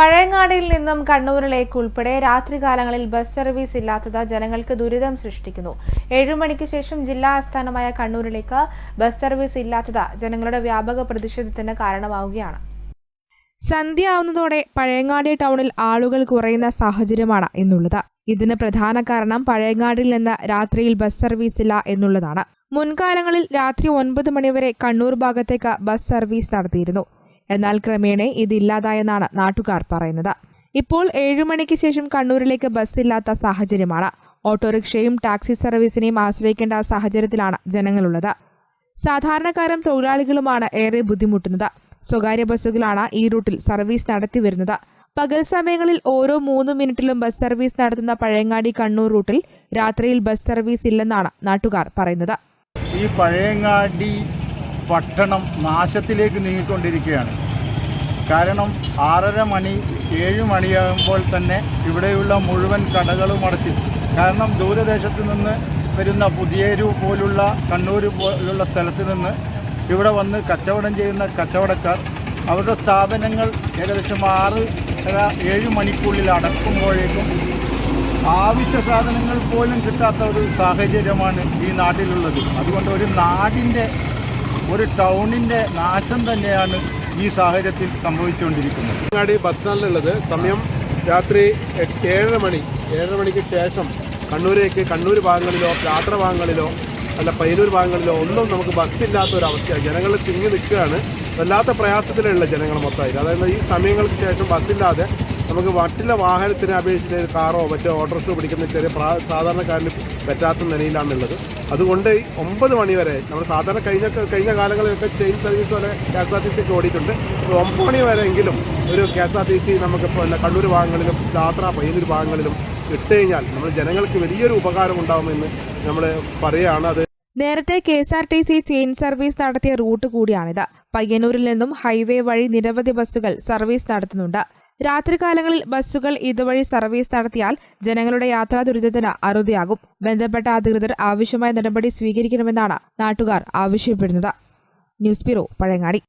പഴയങ്ങാടിയിൽ നിന്നും കണ്ണൂരിലേക്ക് ഉൾപ്പെടെ രാത്രികാലങ്ങളിൽ ബസ് സർവീസ് ഇല്ലാത്തത് ജനങ്ങൾക്ക് ദുരിതം സൃഷ്ടിക്കുന്നു. ഏഴു മണിക്ക് ശേഷം ജില്ലാ ആസ്ഥാനമായ കണ്ണൂരിലേക്ക് ബസ് സർവീസ് ഇല്ലാത്തത് ജനങ്ങളുടെ വ്യാപക പ്രതിഷേധത്തിന് കാരണമാവുകയാണ്. സന്ധ്യ ആവുന്നതോടെ പഴയങ്ങാടി ടൗണിൽ ആളുകൾ കുറയുന്ന സാഹചര്യമാണ് ഇന്നുള്ളത്. ഇതിന് പ്രധാന കാരണം പഴയങ്ങാടിൽ നിന്ന് രാത്രിയിൽ ബസ് സർവീസ് ഇല്ല എന്നുള്ളതാണ്. മുൻകാലങ്ങളിൽ രാത്രി ഒൻപത് മണിവരെ കണ്ണൂർ ഭാഗത്തേക്ക് ബസ് സർവീസ് നടത്തിയിരുന്നു. എന്നാൽ ക്രമേണ ഇതില്ലാതായെന്നാണ് നാട്ടുകാർ പറയുന്നത്. ഇപ്പോൾ ഏഴു മണിക്ക് ശേഷം കണ്ണൂരിലേക്ക് ബസ് ഇല്ലാത്ത സാഹചര്യമാണ്. ഓട്ടോറിക്ഷയും ടാക്സി സർവീസിനെയും ആശ്രയിക്കേണ്ട സാഹചര്യത്തിലാണ് ജനങ്ങളുള്ളത്. സാധാരണക്കാരും തൊഴിലാളികളുമാണ് ഏറെ ബുദ്ധിമുട്ടുന്നത്. സ്വകാര്യ ബസ്സുകളാണ് ഈ റൂട്ടിൽ സർവീസ് നടത്തി വരുന്നത്. പകൽ സമയങ്ങളിൽ ഓരോ മൂന്ന് മിനിറ്റിലും ബസ് സർവീസ് നടത്തുന്ന പഴയങ്ങാടി കണ്ണൂർ റൂട്ടിൽ രാത്രിയിൽ ബസ് സർവീസ് ഇല്ലെന്നാണ് നാട്ടുകാർ പറയുന്നത്. ഈ പഴയങ്ങാടി പട്ടണം നാശത്തിലേക്ക് നീങ്ങിക്കൊണ്ടിരിക്കുകയാണ്. കാരണം ആറര മണി ഏഴ് മണിയാകുമ്പോൾ തന്നെ ഇവിടെയുള്ള മുഴുവൻ കടകളും അടച്ചു. കാരണം ദൂരദേശത്ത് നിന്ന് വരുന്ന പുതിയേരു പോലുള്ള കണ്ണൂർ പോലുള്ള സ്ഥലത്ത് നിന്ന് ഇവിടെ വന്ന് കച്ചവടം ചെയ്യുന്ന കച്ചവടക്കാർ അവരുടെ സ്ഥാപനങ്ങൾ ഏകദേശം ആറ് ഏഴ് മണിക്കുള്ളിൽ അടക്കുമ്പോഴേക്കും ആവശ്യ സാധനങ്ങൾ പോലും കിട്ടാത്ത ഒരു സാഹചര്യമാണ് ഈ നാട്ടിലുള്ളത്. അതുകൊണ്ട് ഒരു നാടിന്റെ ഒരു ടൗണിന്റെ നാശം തന്നെയാണ് ഈ സാഹചര്യത്തിൽ സംഭവിച്ചുകൊണ്ടിരിക്കുന്നത്. ബസ് സ്റ്റാൻഡിലുള്ളത് സമയം രാത്രി ഏഴര മണി. ഏഴര മണിക്ക് ശേഷം കണ്ണൂരേക്ക് കണ്ണൂർ ഭാഗങ്ങളിലോ യാത്ര ഭാഗങ്ങളിലോ അല്ല പയ്യന്നൂർ ഭാഗങ്ങളിലോ ഒന്നും നമുക്ക് ബസ്സില്ലാത്ത ഒരു അവസ്ഥയാണ് ജനങ്ങൾ തിങ്ങി നിൽക്കുകയാണ്. വല്ലാത്ത പ്രയാസത്തിലുള്ള ജനങ്ങൾ മൊത്തമായിട്ട്. അതായത് ഈ സമയങ്ങൾക്ക് ശേഷം ബസ്സില്ലാതെ നമുക്ക് വട്ടിലെ വാഹനത്തിനെ അപേക്ഷിച്ച് ഒരു കാറോ മറ്റോ ഓട്ടോറിക്ഷ പിടിക്കുന്ന ചെറിയ പ്രാ- സാധാരണക്കാരന് പറ്റാത്ത നിലയിലാണുള്ളത്. അതുകൊണ്ട് ഒമ്പത് മണി വരെ നമ്മൾ സാധാരണ കഴിഞ്ഞ കഴിഞ്ഞ കാലങ്ങളിലൊക്കെ ചെയിൻ സർവീസ് വരെ K S R T C ഒക്കെ ഓടിയിട്ടുണ്ട്. ഒമ്പത് മണി എങ്കിലും ഒരു K S R T C നമുക്ക് കണ്ണൂർ ഭാഗങ്ങളിലും യാത്ര പയ്യന്നൂർ ഭാഗങ്ങളിലും ഇട്ട് കഴിഞ്ഞാൽ നമ്മൾ ജനങ്ങൾക്ക് വലിയൊരു ഉപകാരം ഉണ്ടാകുമെന്ന് നമ്മൾ പറയുകയാണ്. അത് നേരത്തെ K S R T C chain service നടത്തിയ റൂട്ട് കൂടിയാണിത്. പയ്യന്നൂരിൽ നിന്നും ഹൈവേ വഴി നിരവധി ബസ്സുകൾ സർവീസ് നടത്തുന്നുണ്ട്. രാത്രികാലങ്ങളിൽ ബസ്സുകൾ ഇതുവഴി സർവീസ് നടത്തിയാൽ ജനങ്ങളുടെ യാത്രാ ദുരിതത്തിന് അറുതിയാകും. ബന്ധപ്പെട്ട അധികൃതർ ആവശ്യമായ നടപടി സ്വീകരിക്കണമെന്നാണ് നാട്ടുകാർ ആവശ്യപ്പെടുന്നത്. News bureau Pazhayangadi.